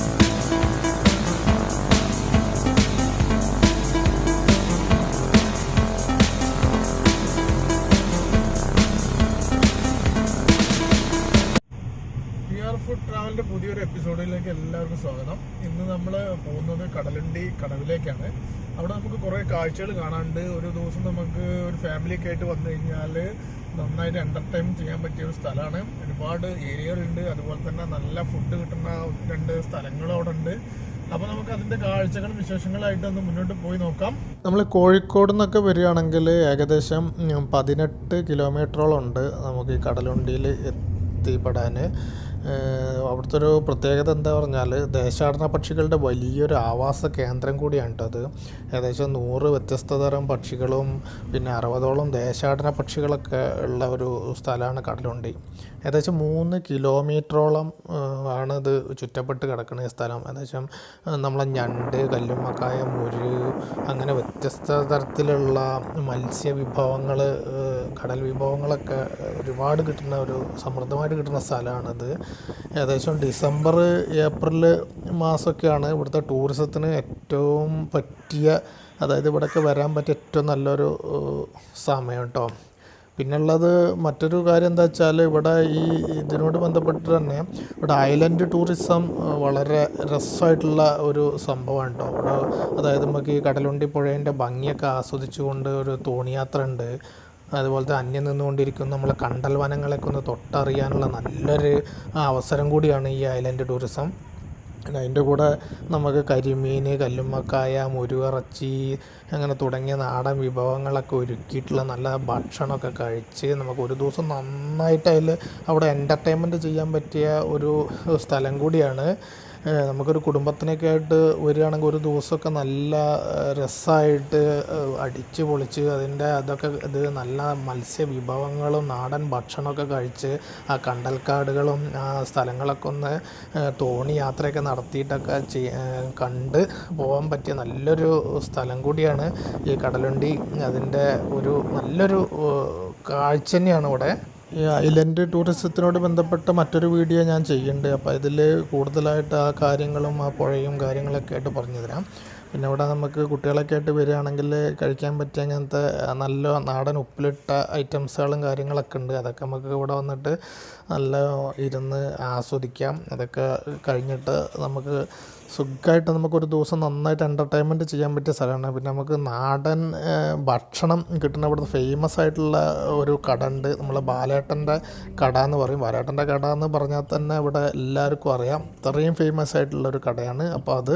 Thank you. Food പുതിയൊരു എപ്പിസോഡിലേക്ക് എല്ലാവർക്കും സ്വാഗതം. ഇന്ന് നമ്മൾ പോകുന്നത് കടലണ്ടി കടവിലേക്കാണ്. അവിടെ നമുക്ക് കുറേ കാഴ്ചകൾ കാണാണ്ട് ഒരു ദിവസം നമുക്ക് ഒരു ഫാമിലിയൊക്കെ ആയിട്ട് വന്നു കഴിഞ്ഞാൽ നന്നായിട്ട് എന്റർടൈൻ ചെയ്യാൻ പറ്റിയ ഒരു സ്ഥലമാണ്. ഒരുപാട് ഏരിയകളുണ്ട് അതുപോലെ തന്നെ നല്ല ഫുഡ് കിട്ടുന്ന രണ്ട് സ്ഥലങ്ങളും അവിടെ ഉണ്ട്. അപ്പോൾ നമുക്ക് അതിന്റെ കാഴ്ചകളും വിശേഷങ്ങളായിട്ട് ഒന്ന് മുന്നോട്ട് പോയി നോക്കാം. നമ്മൾ കോഴിക്കോട് നിന്നൊക്കെ വരികയാണെങ്കിൽ ഏകദേശം പതിനെട്ട് കിലോമീറ്ററോളം ഉണ്ട് നമുക്ക് ഈ കടലുണ്ടിയിൽ എത്തിപ്പെടാൻ അവിടുത്തെ ഒരു പ്രത്യേകത എന്താ പറഞ്ഞാൽ ദേശാടന പക്ഷികളുടെ വലിയൊരു ആവാസ കേന്ദ്രം കൂടിയാണ് അത്. ഏകദേശം നൂറ് വ്യത്യസ്ത തരം പക്ഷികളും പിന്നെ അറുപതോളം ദേശാടന പക്ഷികളൊക്കെ ഉള്ള ഒരു സ്ഥലമാണ് കടലുണ്ടി. ഏകദേശം മൂന്ന് കിലോമീറ്ററോളം ആണ് ചുറ്റപ്പെട്ട് കിടക്കുന്ന സ്ഥലം. ഏകദേശം നമ്മളെ ഞണ്ട് കല്ലുമ്മക്കായ മുരു അങ്ങനെ വ്യത്യസ്ത തരത്തിലുള്ള മത്സ്യ വിഭവങ്ങൾ കടൽ വിഭവങ്ങളൊക്കെ ഒരുപാട് കിട്ടുന്ന ഒരു സമൃദ്ധമായിട്ട് കിട്ടുന്ന സ്ഥലമാണിത്. ഏകദേശം ഡിസംബർ ഏപ്രിൽ മാസമൊക്കെയാണ് ഇവിടുത്തെ ടൂറിസത്തിന് ഏറ്റവും പറ്റിയ അതായത് ഇവിടെയൊക്കെ വരാൻ പറ്റിയ ഏറ്റവും നല്ലൊരു സമയം കേട്ടോ പിന്നുള്ളത് മറ്റൊരു കാര്യം എന്താ വെച്ചാൽ ഇവിടെ ഈ ഇതിനോട് ബന്ധപ്പെട്ട് തന്നെ ഇവിടെ ഐലൻഡ് ടൂറിസം വളരെ രസമായിട്ടുള്ള ഒരു സംഭവമാണ് കേട്ടോ ഇവിടെ അതായത് നമുക്ക് ഈ കടലുണ്ടി പുഴേന്റെ ഭംഗിയൊക്കെ ആസ്വദിച്ചുകൊണ്ട് ഒരു തോണിയാത്ര ഉണ്ട് അതുപോലത്തെ അന്യം നിന്നുകൊണ്ടിരിക്കുന്ന നമ്മളെ കണ്ടൽ വനങ്ങളെയൊക്കെ ഒന്ന് തൊട്ടറിയാനുള്ള നല്ലൊരു അവസരം കൂടിയാണ് ഈ ഐലൻഡ് ടൂറിസം. അതിന്റെ കൂടെ നമുക്ക് കരിമീൻ കല്ലുമ്മക്കായ മുരുവിറച്ചി അങ്ങനെ തുടങ്ങിയ നാടൻ വിഭവങ്ങളൊക്കെ ഒരുക്കിയിട്ടുള്ള നല്ല ഭക്ഷണമൊക്കെ കഴിച്ച് നമുക്ക് ഒരു ദിവസം നന്നായിട്ട് അതിൽ അവിടെ എന്റർടൈൻമെന്റ് ചെയ്യാൻ പറ്റിയ ഒരു സ്ഥലം കൂടിയാണ്. നമുക്കൊരു കുടുംബത്തിനൊക്കെ ആയിട്ട് വരികയാണെങ്കിൽ ഒരു ദിവസമൊക്കെ നല്ല രസമായിട്ട് അടിച്ച് പൊളിച്ച് അതിന്റെ അതൊക്കെ ഇത് നല്ല മത്സ്യ വിഭവങ്ങളും നാടൻ ഭക്ഷണമൊക്കെ കഴിച്ച് ആ കണ്ടൽക്കാടുകളും ആ സ്ഥലങ്ങളൊക്കെ ഒന്ന് തോണി യാത്രയൊക്കെ നടത്തിയിട്ടൊക്കെ കണ്ട് പോകാൻ പറ്റിയ നല്ലൊരു സ്ഥലം കൂടിയാണ് ഈ കടലുണ്ടി. അതിന്റെ ഒരു നല്ലൊരു കാഴ്ച തന്നെയാണ് ഇവിടെ. ഈ ഐലൻഡ് ടൂറിസത്തിനോട് ബന്ധപ്പെട്ട മറ്റൊരു വീഡിയോ ഞാൻ ചെയ്യുന്നുണ്ട്. അപ്പോൾ ഇതിൽ കൂടുതലായിട്ട് ആ കാര്യങ്ങളും ആ പുഴയും കാര്യങ്ങളൊക്കെ ആയിട്ട് പറഞ്ഞു തരാം. പിന്നെ ഇവിടെ നമുക്ക് കുട്ടികളൊക്കെ ആയിട്ട് വരികയാണെങ്കിൽ കഴിക്കാൻ പറ്റിയ അങ്ങനത്തെ നല്ല നാടൻ ഉപ്പിലിട്ട ഐറ്റംസുകളും കാര്യങ്ങളൊക്കെ ഉണ്ട്. അതൊക്കെ നമുക്ക് ഇവിടെ വന്നിട്ട് നല്ല ഇരുന്ന് ആസ്വദിക്കാം. അതൊക്കെ കഴിഞ്ഞിട്ട് നമുക്ക് സുഖമായിട്ട് നമുക്കൊരു ദിവസം നന്നായിട്ട് എന്റർടൈൻമെന്റ് ചെയ്യാൻ പറ്റിയ സ്ഥലമാണ്. പിന്നെ നമുക്ക് നാടൻ ഭക്ഷണം കിട്ടുന്ന ഇവിടുത്തെ ഫേമസ് ആയിട്ടുള്ള ഒരു കട ഉണ്ട്. നമ്മളെ ബാലേട്ടന്റെ കട എന്ന് പറയും. ബാലേട്ടന്റെ കട എന്ന് പറഞ്ഞാൽ തന്നെ ഇവിടെ എല്ലാവർക്കും അറിയാം. ഇത്രയും ഫേമസ് ആയിട്ടുള്ള ഒരു കടയാണ്. അപ്പോൾ അത്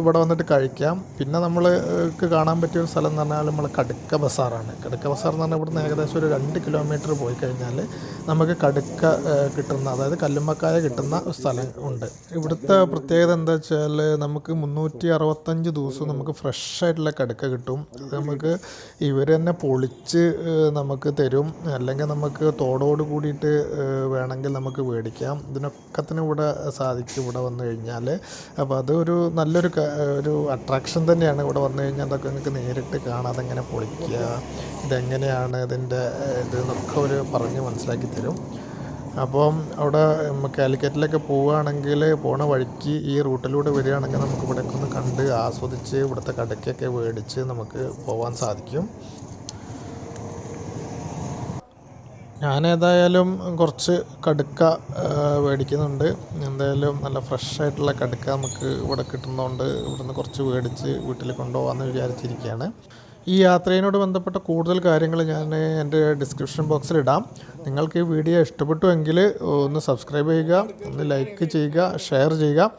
ഇവിടെ വന്നിട്ട് കഴിക്കാം. പിന്നെ നമ്മൾക്ക് കാണാൻ പറ്റിയ ഒരു സ്ഥലം എന്ന് പറഞ്ഞാൽ നമ്മൾ കടുക്ക ബസാറാണ്. കടുക്ക ബസാർ എന്ന് പറഞ്ഞാൽ ഇവിടുന്ന് ഏകദേശം ഒരു രണ്ട് കിലോമീറ്റർ പോയി കഴിഞ്ഞാൽ നമുക്ക് കടുക്ക കിട്ടുന്ന അതായത് കല്ലുമ്മക്കായ കിട്ടുന്ന ഒരു സ്ഥലം ഉണ്ട്. ഇവിടുത്തെ പ്രത്യേകത എന്താ വെച്ചാൽ നമുക്ക് മുന്നൂറ്റി അറുപത്തഞ്ച് ദിവസവും നമുക്ക് ഫ്രഷ് ആയിട്ടുള്ള കടുക്ക കിട്ടും. അത് നമുക്ക് ഇവർ തന്നെ പൊളിച്ച് നമുക്ക് തരും. അല്ലെങ്കിൽ നമുക്ക് തോടോട് കൂടിയിട്ട് വേണമെങ്കിൽ നമുക്ക് മേടിക്കാം. ഇതിനൊക്കത്തിന് ഇവിടെ സാധിക്കും ഇവിടെ വന്നു കഴിഞ്ഞാൽ. അപ്പോൾ അതൊരു നല്ലൊരു ഒരു അട്രാക്ഷൻ തന്നെയാണ് ഇവിടെ വന്നു കഴിഞ്ഞാൽ അതൊക്കെ നിങ്ങൾക്ക് നേരിട്ട് കാണാം. അതെങ്ങനെ പൊളിക്കുക ഇതെങ്ങനെയാണ് ഇതിന്റെ ഇത് എന്നൊക്കെ അവർ പറഞ്ഞ് മനസ്സിലാക്കി തരും. അപ്പം അവിടെ കാലിക്കറ്റിലൊക്കെ പോവുകയാണെങ്കിൽ പോണ വഴിക്ക് ഈ റൂട്ടിലൂടെ വരികയാണെങ്കിൽ നമുക്ക് ഇവിടെയൊക്കെ ഒന്ന് കണ്ട് ആസ്വദിച്ച് ഇവിടുത്തെ കടയ്ക്കൊക്കെ മേടിച്ച് നമുക്ക് പോകാൻ സാധിക്കും. ഞാൻ ഏതായാലും കുറച്ച് കടുക്ക മേടിക്കുന്നുണ്ട്. എന്തായാലും നല്ല ഫ്രഷ് ആയിട്ടുള്ള കടുക്ക നമുക്ക് ഇവിടെ കിട്ടുന്നതുകൊണ്ട് ഇവിടുന്ന് കുറച്ച് മേടിച്ച് വീട്ടിൽ കൊണ്ടുപോകാമെന്ന് വിചാരിച്ചിരിക്കുകയാണ്. ഈ യാത്രയോട് ബന്ധപ്പെട്ട കൂടുതൽ കാര്യങ്ങൾ ഞാൻ എന്റെ ഡിസ്ക്രിപ്ഷൻ ബോക്സിൽ ഇടാം. നിങ്ങൾക്ക് ഈ വീഡിയോ ഇഷ്ടപ്പെട്ടുവെങ്കിൽ ഒന്ന് സബ്സ്ക്രൈബ് ചെയ്യുക ഒന്ന് ലൈക്ക് ചെയ്യുക ഷെയർ ചെയ്യുക.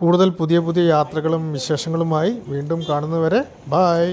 കൂടുതൽ പുതിയ പുതിയ യാത്രകളും വിശേഷങ്ങളുമായി വീണ്ടും കാണുന്നവരെ ബായ്